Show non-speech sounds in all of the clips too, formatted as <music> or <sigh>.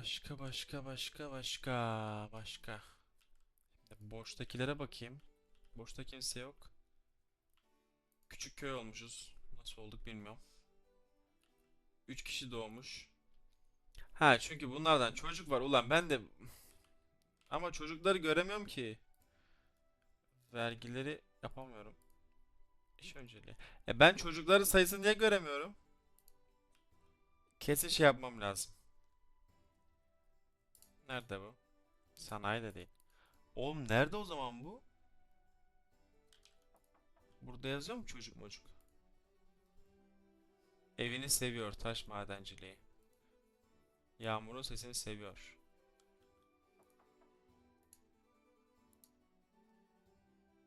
Başka başka başka başka başka. Şimdi boştakilere bakayım. Boşta kimse yok. Küçük köy olmuşuz. Nasıl olduk bilmiyorum. 3 kişi doğmuş. Ha çünkü bunlardan çocuk var ulan ben de ama çocukları göremiyorum ki. Vergileri yapamıyorum. İş önceliği. E ben çocukların sayısını niye göremiyorum? Kesin şey yapmam lazım. Nerede bu? Sanayi de değil. Oğlum nerede o zaman bu? Burada yazıyor mu çocuk mocuk? Evini seviyor taş madenciliği. Yağmurun sesini seviyor.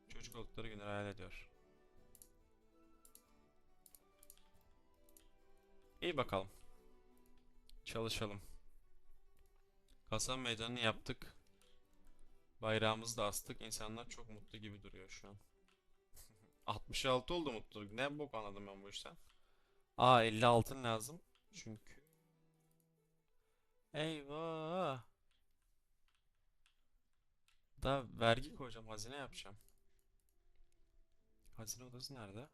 Çocuk oldukları günleri hayal ediyor. İyi bakalım. Çalışalım. Hasan Meydanı'nı yaptık. Bayrağımızı da astık. İnsanlar çok mutlu gibi duruyor şu an. <laughs> 66 oldu mutluluk. Ne bok anladım ben bu işten. Aa 50 altın lazım. Çünkü. Eyvah. Da vergi koyacağım. Hazine yapacağım. Hazine odası nerede?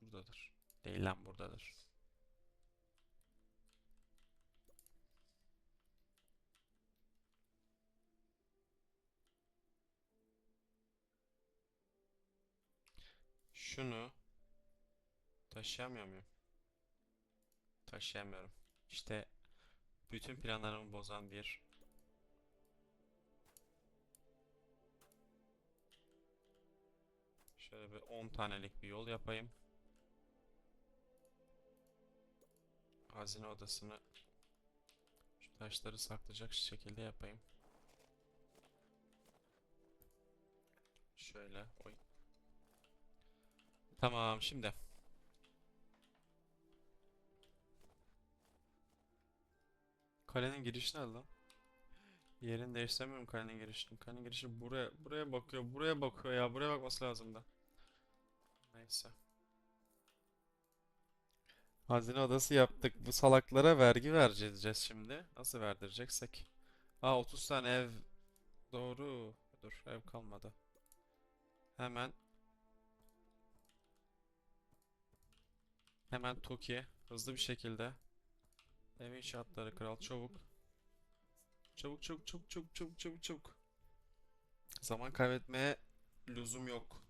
Buradadır. Değil lan buradadır. Şunu taşıyamıyor muyum? Taşıyamıyorum. İşte bütün planlarımı bozan bir Şöyle bir 10 tanelik bir yol yapayım. Hazine odasını şu taşları saklayacak şekilde yapayım. Şöyle oy. Tamam şimdi. Kalenin girişi nerede lan? Yerini değiştiremiyorum kalenin girişini. Kalenin girişi buraya buraya bakıyor. Buraya bakıyor ya. Buraya bakması lazım da. Neyse. Hazine odası yaptık. Bu salaklara vergi vereceğiz şimdi. Nasıl verdireceksek? Aa 30 tane ev. Doğru. Dur ev kalmadı. Hemen Hemen Toki hızlı bir şekilde ev inşaatları kral çabuk. Çabuk çabuk çabuk çabuk çabuk çabuk çabuk. Zaman kaybetmeye lüzum yok.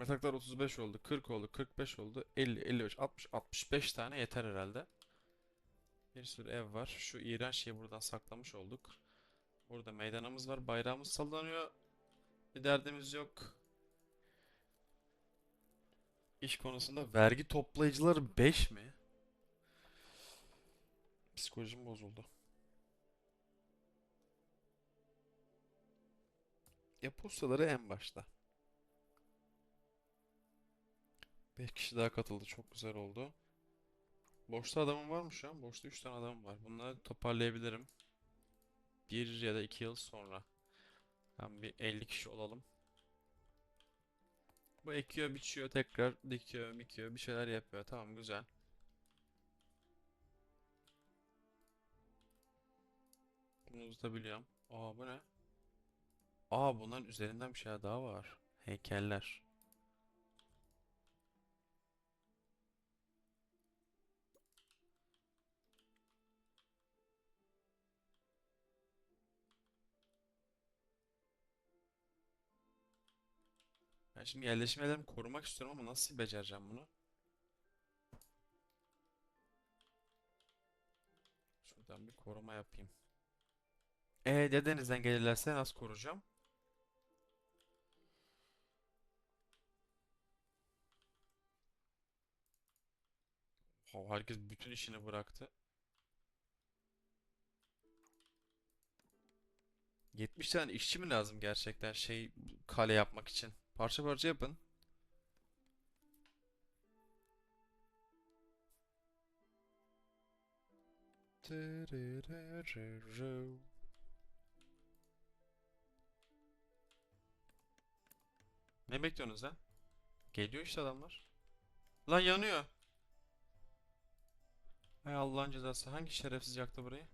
Yataklar 35 oldu, 40 oldu, 45 oldu, 50, 55, 60, 65 tane yeter herhalde. Bir sürü ev var. Şu iğrenç şeyi buradan saklamış olduk. Burada meydanımız var. Bayrağımız sallanıyor. Bir derdimiz yok. İş konusunda vergi toplayıcıları 5 mi? Psikolojim bozuldu. E-postaları en başta. 5 kişi daha katıldı. Çok güzel oldu. Boşta adamım var mı şu an? Boşta 3 tane adamım var. Bunları toparlayabilirim. Bir ya da iki yıl sonra. Ben bir 50 kişi olalım. Bu ekiyor, biçiyor, tekrar dikiyor, bikiyor, bir şeyler yapıyor. Tamam, güzel. Bunu uzatabiliyorum. Aa bu ne? Aa bunların üzerinden bir şey daha var. Heykeller. Ben şimdi yerleşim yerlerimi korumak istiyorum ama nasıl becereceğim bunu? Şuradan bir koruma yapayım. E dedenizden gelirlerse nasıl koruyacağım? Ha, herkes bütün işini bıraktı. 70 tane işçi mi lazım gerçekten şey kale yapmak için? Parça parça yapın. Ne bekliyorsunuz lan? Geliyor işte adamlar. Lan yanıyor. Hay Allah'ın cezası. Hangi şerefsiz yaktı burayı?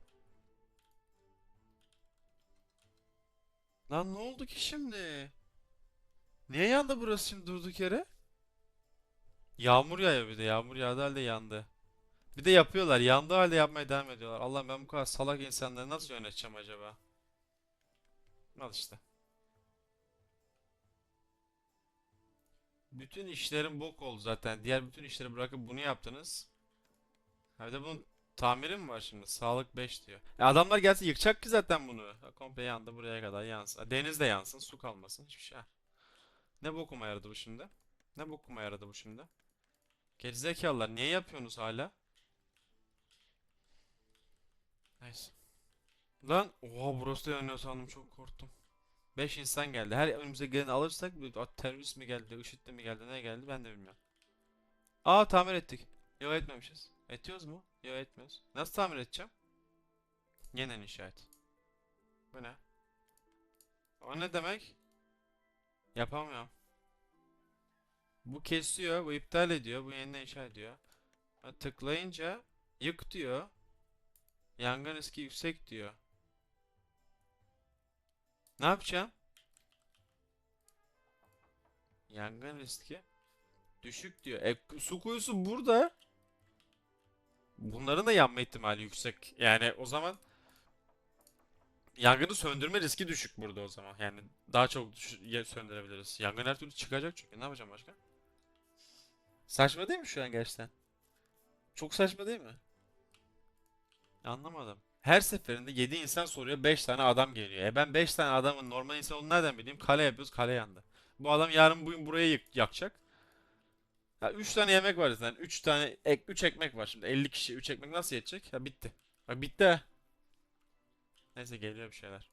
Lan ne oldu ki şimdi? Niye yandı burası şimdi durduk yere? Yağmur yağıyor bir de. Yağmur yağdı halde yandı. Bir de yapıyorlar. Yandığı halde yapmaya devam ediyorlar. Allah'ım ben bu kadar salak insanları nasıl yöneteceğim acaba? Al işte. Bütün işlerin bok oldu zaten. Diğer bütün işleri bırakıp bunu yaptınız. Ha bir de bunun tamiri mi var şimdi? Sağlık 5 diyor. E adamlar gelse yıkacak ki zaten bunu. Komple yandı buraya kadar yansın. Deniz de yansın, su kalmasın. Hiçbir şey. Ne bokuma yaradı bu şimdi? Ne bokuma yaradı bu şimdi? Gerizekalılar niye yapıyorsunuz hala? Neyse. Lan oha burası da yanıyor sandım çok korktum. 5 insan geldi. Her önümüze geleni alırsak terörist mi geldi, IŞİD mi geldi, ne geldi ben de bilmiyorum. Aa tamir ettik. Yok etmemişiz. Ediyoruz mu? Yok etmiyoruz. Nasıl tamir edeceğim? Yeniden inşa et. Bu ne? O ne demek? Yapamıyorum. Bu kesiyor, bu iptal ediyor, bu yeniden inşa ediyor. Tıklayınca yık diyor. Yangın riski yüksek diyor. Ne yapacağım? Yangın riski düşük diyor. E, su kuyusu burada. Bunların da yanma ihtimali yüksek. Yani o zaman yangını söndürme riski düşük burada o zaman. Yani daha çok ya- söndürebiliriz. Yangın her türlü çıkacak çünkü. Ne yapacağım başka? Saçma değil mi şu an gerçekten? Çok saçma değil mi? Anlamadım. Her seferinde 7 insan soruyor 5 tane adam geliyor. E ben 5 tane adamın normal insan olduğunu nereden bileyim? Kale yapıyoruz kale yandı. Bu adam yarın bugün burayı yak- yakacak. Ya 3 tane yemek var zaten. 3 tane ek 3 ekmek var şimdi. 50 kişi 3 ekmek nasıl yetecek? Ya bitti. Bak bitti. Neyse geliyor bir şeyler.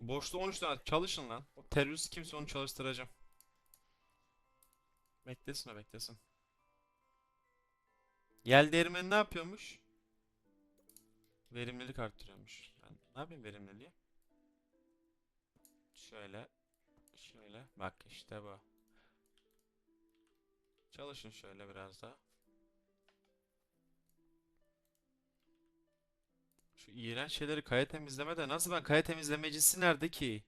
Boşta 13 tane çalışın lan. O terörist kimse onu çalıştıracağım. Beklesin o beklesin. Yel değirmeni ne yapıyormuş? Verimlilik arttırıyormuş. Ben ne yapayım verimliliği? Şöyle. Şöyle. Bak işte bu. Çalışın şöyle biraz daha. İğrenç şeyleri kaya temizleme de nasıl ben kaya temizlemecisi nerede ki?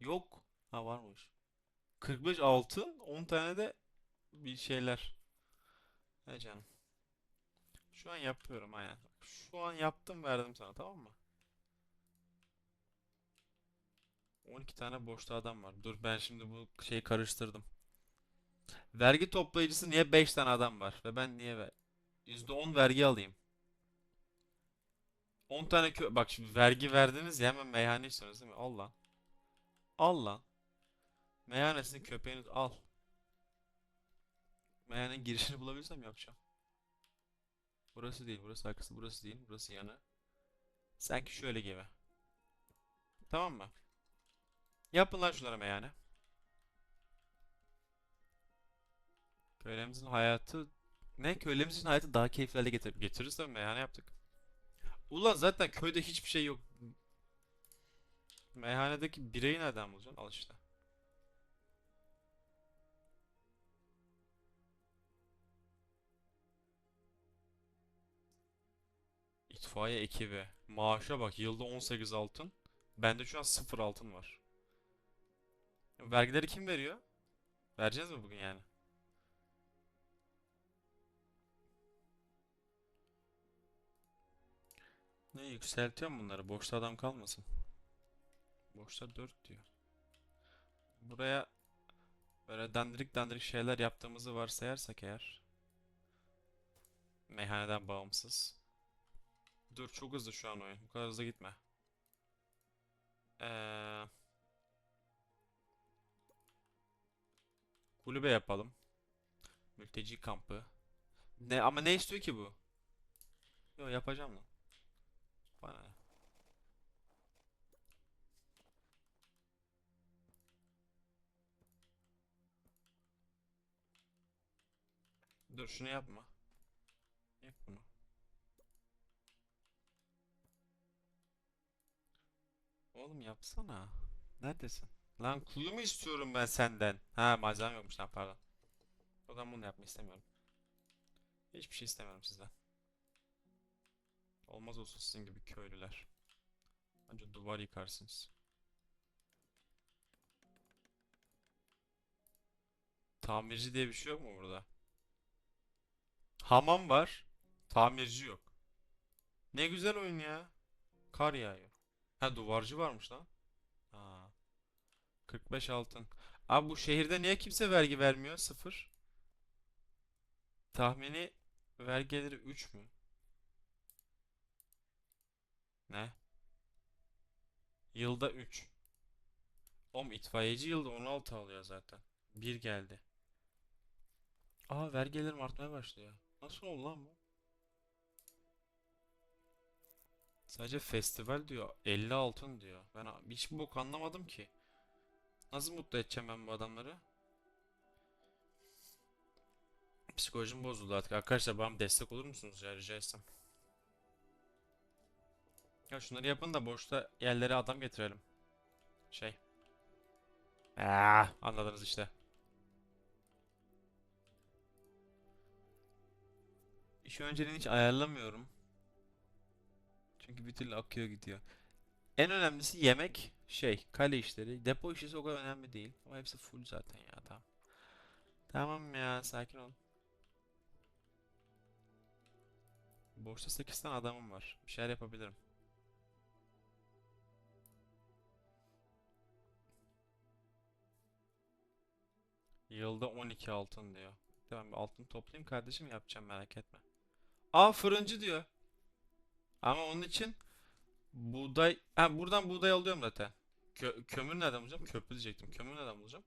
Yok. Ha varmış. 45 altın, 10 tane de bir şeyler. He canım. Şu an yapıyorum aynen. Şu an yaptım verdim sana tamam mı? 12 tane boşta adam var. Dur ben şimdi bu şeyi karıştırdım. Vergi toplayıcısı niye 5 tane adam var? Ve ben niye ver %10 vergi alayım? 10 tane kö... Bak şimdi vergi verdiniz ya hemen meyhane istiyorsunuz değil mi? Al lan. Al lan. Meyhanesini köpeğini al. Meyhanenin girişini bulabilirsem yapacağım. Burası değil, burası arkası, burası değil, burası yanı. Sanki şöyle gibi. Tamam mı? Yapın lan şunlara meyhane. Kölemizin hayatı... Ne? Kölemizin hayatı daha keyifli hale getir getiririz tabii meyhane yaptık. Ulan zaten köyde hiçbir şey yok. Meyhanedeki bireyi nereden bulacaksın? Al işte. İtfaiye ekibi. Maaşa bak yılda 18 altın. Bende şu an 0 altın var. Vergileri kim veriyor? Vereceğiz mi bugün yani? Ne yükseltiyorum bunları. Boşta adam kalmasın. Boşta 4 diyor. Buraya böyle dandirik dandirik şeyler yaptığımızı varsayarsak eğer. Meyhaneden bağımsız. Dur çok hızlı şu an oyun. Bu kadar hızlı gitme. Ee, kulübe yapalım. Mülteci kampı. Ne ama ne istiyor ki bu? Yo yapacağım lan. Bana ne? Dur şunu yapma. Yap bunu. Oğlum yapsana. Neredesin? Lan kuyu mu istiyorum ben senden? Ha malzeme yokmuş lan pardon. O zaman bunu yapmayı istemiyorum. Hiçbir şey istemiyorum sizden. Olmaz olsun sizin gibi köylüler. Anca duvar yıkarsınız. Tamirci diye bir şey yok mu burada? Hamam var. Tamirci yok. Ne güzel oyun ya. Kar yağıyor. Ha duvarcı varmış lan. Ha. 45 altın. Abi bu şehirde niye kimse vergi vermiyor? Sıfır. Tahmini vergileri 3 mü? Ne? Yılda 3. Oğlum itfaiyeci yılda 16 alıyor zaten. Bir geldi. Aa vergilerim artmaya başlıyor. Nasıl oldu lan bu? Sadece festival diyor. 50 altın diyor. Ben hiçbir bok anlamadım ki. Nasıl mutlu edeceğim ben bu adamları? Psikolojim bozuldu artık. Arkadaşlar bana destek olur musunuz ya rica etsem. Ya şunları yapın da boşta yerlere adam getirelim. Şey. Aa, anladınız işte. İşi önceden hiç ayarlamıyorum. Çünkü bir türlü akıyor gidiyor. En önemlisi yemek, şey, kale işleri. Depo işi o kadar önemli değil. Ama hepsi full zaten ya tamam. Tamam ya sakin ol. Boşta 8 tane adamım var. Bir şeyler yapabilirim. Yılda 12 altın diyor. Tamam altın toplayayım kardeşim yapacağım merak etme. Aa fırıncı diyor. Ama onun için buğday... Ha buradan buğday alıyorum zaten. Kö kömür nereden bulacağım? Köprü diyecektim. Kömür nereden bulacağım?